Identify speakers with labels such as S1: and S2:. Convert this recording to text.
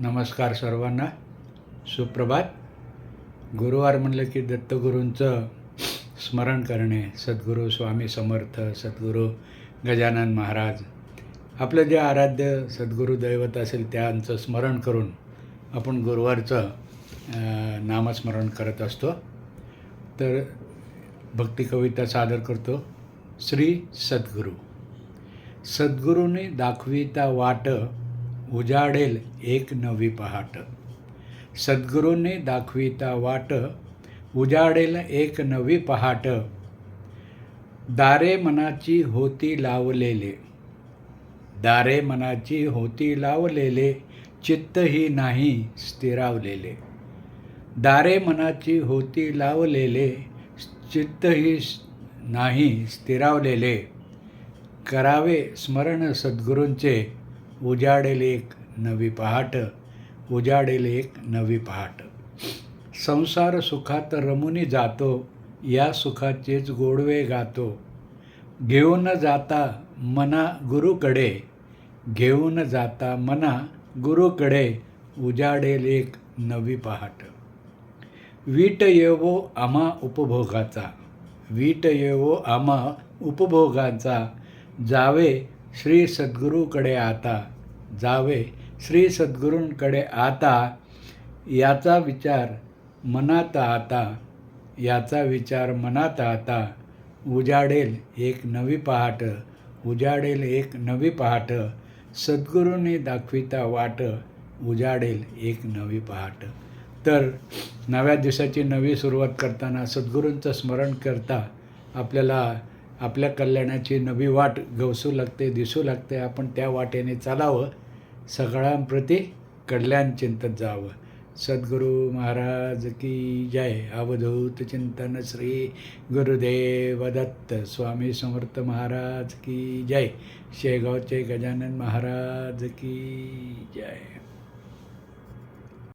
S1: नमस्कार सर्वांना. सुप्रभात. गुरुवार म्हणलं की दत्तगुरूंचं स्मरण करणे सद्गुरू स्वामी समर्थ सद्गुरू गजानन महाराज. आपलं जे आराध्य सद्गुरू दैवत असेल त्यांचं स्मरण करून आपण गुरुवारचं नामस्मरण करत असतो. तर भक्ती कविता सादर करतो. श्री सद्गुरू. सद्गुरूने दाखविता वाट उजाडेल एक नवी पहाट. सद्गुरूंनी दाखविता वाट उजाडेल एक नवी पहाट. दारे मनाची होती लावलेले. दारे मनाची होती लावलेले चित्तही नाही स्थिरावलेले. दारे मनाची होती लावलेले चित्तही नाही स्थिरावलेले. करावे स्मरण सद्गुरूंचे उजाडेल एक नवी पहाट उजाडेल एक नवी पहाट. संसार सुखात रमुनी जातो या सुखाचेच गोडवे गातो. घेऊन जाता मना गुरुकडे घेऊन जाता मना गुरुकडे उजाडेल एक नवी पहाट. वीट येवो आमा उपभोगाचा वीट येवो आमा उपभोगाचा जावे श्री सद्गुरूकडे आता जावे. श्री सद्गुरूंकडे आता याचा विचार मनात आता याचा विचार मनात आता. उजाडेल एक नवी पहाट उजाडेल एक नवी पहाट. सद्गुरूंनी दाखविता वाट उजाडेल एक नवी पहाट. तर नव्या दिवसाची नवी सुरुवात करताना सद्गुरूंचं स्मरण करता आपल्याला आपल्या कल्याणाची नवी वाट गवसू लागते दिसू लागते. आपण त्या वाटेने चालावं. सगळ्यांप्रती कल्याण चिंतत जावं. सद्गुरू महाराज की जय. अवधूत चिंतन श्री गुरुदेव दत्त स्वामी समर्थ महाराज की जय. शेगावचे गजानन महाराज की जय.